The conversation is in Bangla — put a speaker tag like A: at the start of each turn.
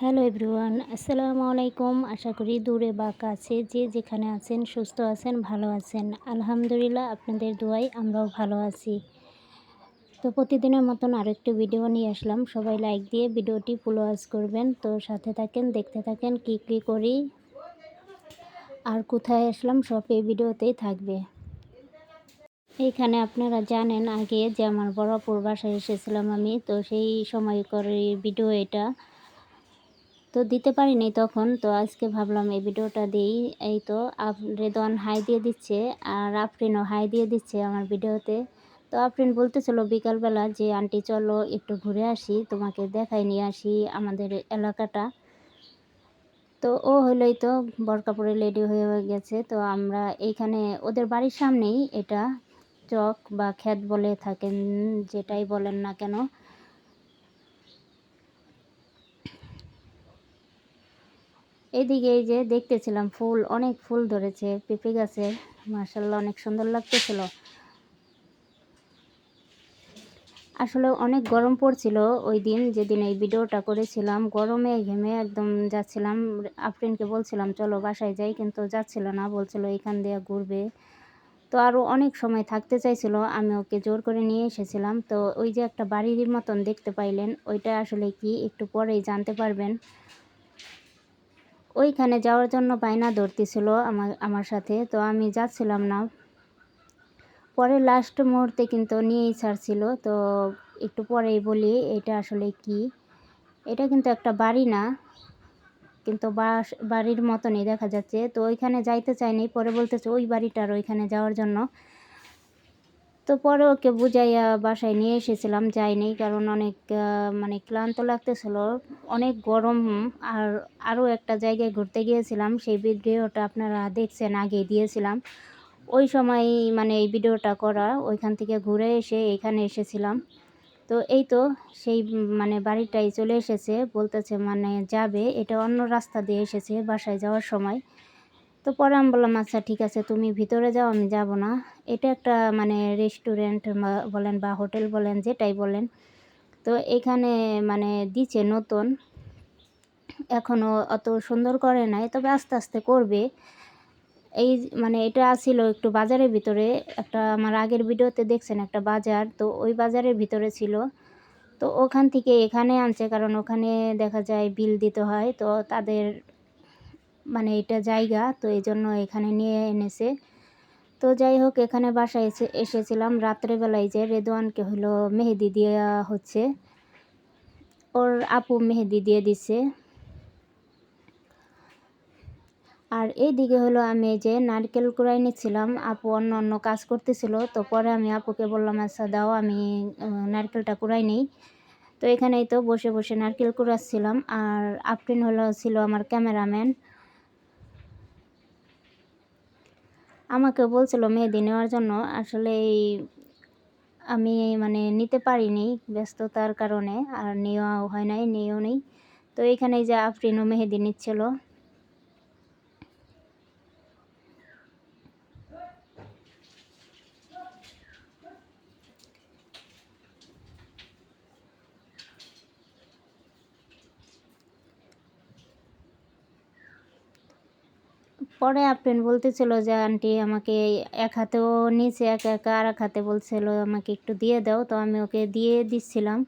A: হ্যালো এভরিওয়ান, আসসালামু আলাইকুম। আশা করি দূরে বা কাছে যে যেখানে আছেন সুস্থ আছেন, ভালো আছেন। আলহামদুলিল্লাহ আপনাদের দোয়াই আমরাও ভালো আছি। তো প্রতিদিনের মতন আরেকটি ভিডিও নিয়ে আসলাম। সবাই লাইক দিয়ে ভিডিওটি ফুল ওয়াচ করবেন। তো সাথে থাকেন, দেখতে থাকেন কি কি করি আর কোথায় আসলাম, সব এই ভিডিওতেই থাকবে। এইখানে আপনারা জানেন, আগে যে আমার বড়পুর বাসায় এসেছিলাম আমি, তো সেই সময় করে ভিডিও এটা। তো দিতে পারিনি তখন। তো আজকে ভাবলাম এই ভিডিওটা দিই। এই তো রেদন হাই দিয়ে দিচ্ছে আর আফরিনও হাই দিয়ে দিচ্ছে আমার ভিডিওতে। তো আফরিন বলতেছিল বিকালবেলা যে, আন্টি চলো একটু ঘুরে আসি, তোমাকে দেখাই নিয়ে আসি আমাদের এলাকাটা। তো ও হলেই তো বরকাপুরে লেডি হয়ে গেছে। তো আমরা এইখানে, ওদের বাড়ির সামনেই এটা চক বা খ্যাত বলে থাকেন, যেটাই বলেন না কেন এইদিকে এই যে দেখতেছিলাম ফুল, অনেক ফুল ধরেছে, পেঁপে গাছে মার্শাল্লাহ অনেক সুন্দর লাগতেছিল। আসলে অনেক গরম পড়ছিল ওই দিন, যেদিন এই ভিডিওটা করেছিলাম। গরমে ঘেমে একদম যাচ্ছিলাম। আফরিনকে বলছিলাম, চলো বাসায় যাই। কিন্তু যাচ্ছিল না, বলছিল, এখান দিয়ে ঘুরবে। তো আরও অনেক সময় থাকতে চাইছিল, আমি ওকে জোর করে নিয়ে এসেছিলাম। তো ওই যে একটা বাড়ির মতন দেখতে পাইলেন, ওইটা আসলে কি? একটু পরেই জানতে পারবেন। ওইখানে যাওয়ার জন্য বায়না ধরতেছিল আমার আমার সাথে। তো আমি যাচ্ছিলাম না। পরে লাস্ট মুহূর্তে কিন্তু নিয়েই ছাড়ছিল। তো একটু পরেই বলি, এটা আসলে কি? এটা কিন্তু একটা বাড়ি না। কিন্তু বাস, বাড়ির মতনই দেখা যাচ্ছে। তো ওইখানে যাইতে চাইনি। পরে বলতেছে, ওই বাড়িটার ওইখানে যাওয়ার জন্য। তো পরে ওকে বুঝাইয়া বাসায় নিয়ে এসেছিলাম যাইনি কারণ অনেক মানে ক্লান্ত লাগতেছিল। অনেক গরম, আর আরও একটা জায়গায় ঘুরতে গিয়েছিলাম, সেই ভিডিওটা আপনারা দেখছেন, আগে দিয়েছিলাম। ওই সময় মানে এই ভিডিওটা করা, ওইখান থেকে ঘুরে এসে এখানে এসেছিলাম। তো এই তো সেই মানে বাড়িটাই চলে এসেছে, বলতেছে মানে যাবে, এটা অন্য রাস্তা দিয়ে এসেছে বাসায় যাওয়ার সময়। তো পরে আমি বললাম আচ্ছা ঠিক আছে, তুমি ভিতরে যাও, আমি যাব না। এটা একটা মানে রেস্টুরেন্ট বলেন বা হোটেল বলেন, যেটাই বলেন। তো এখানে মানে দিচ্ছে নতুন এখনও অত সুন্দর করে নাই, তবে আস্তে আস্তে করবে। এই মানে এটা আসছিল একটু বাজারের ভিতরে, একটা আমার আগের ভিডিওতে দেখছেন, একটা বাজার, তো ওই বাজারের ভিতরে ছিল। তো ওখান থেকে এখানে আনছে, কারণ ওখানে দেখা যায় বিল দিতে হয়, তো তাদের মানে এটা জায়গা, তো এই জন্য এখানে নিয়ে এনেছে। তো যাই হোক, এখানে বাসায় এসে, এসেছিলাম রাত্রেবেলায় যে রেদোয়ানকে হলো মেহেদি দেওয়া হচ্ছে। ওর আপু মেহেদি দিয়ে দিছে আর এই দিকে হলো আমি যে নারকেল কুড়াই নিচ্ছিলাম, আপু অন্য অন্য কাজ করতেছিল, তো পরে আমি আপুকে বললাম আচ্ছা দাও, আমি নারকেলটা কুড়াই নেই। তো এখানেই তো বসে বসে নারকেল কুড়াচ্ছিলাম। আর আফরিন হলো ছিল আমার ক্যামেরাম্যান। আমাকে বলছিল মেহেদি নেওয়ার জন্য। আসলে এই আমি মানে নিতে পারিনি ব্যস্ততার কারণে, আর নেওয়াও হয় নাই নিয়েও নেই। তো এখানে যে আফরিনও মেহেদি নিচ্ছিল। পরে আফরিন বলতেছিল যে, আন্টি, আমাকে এক হাতেও নিচে একা একা আর এক হাতে বলছিল আমাকে একটু দিয়ে দাও। তো আমি ওকে দিয়ে দিচ্ছিলাম।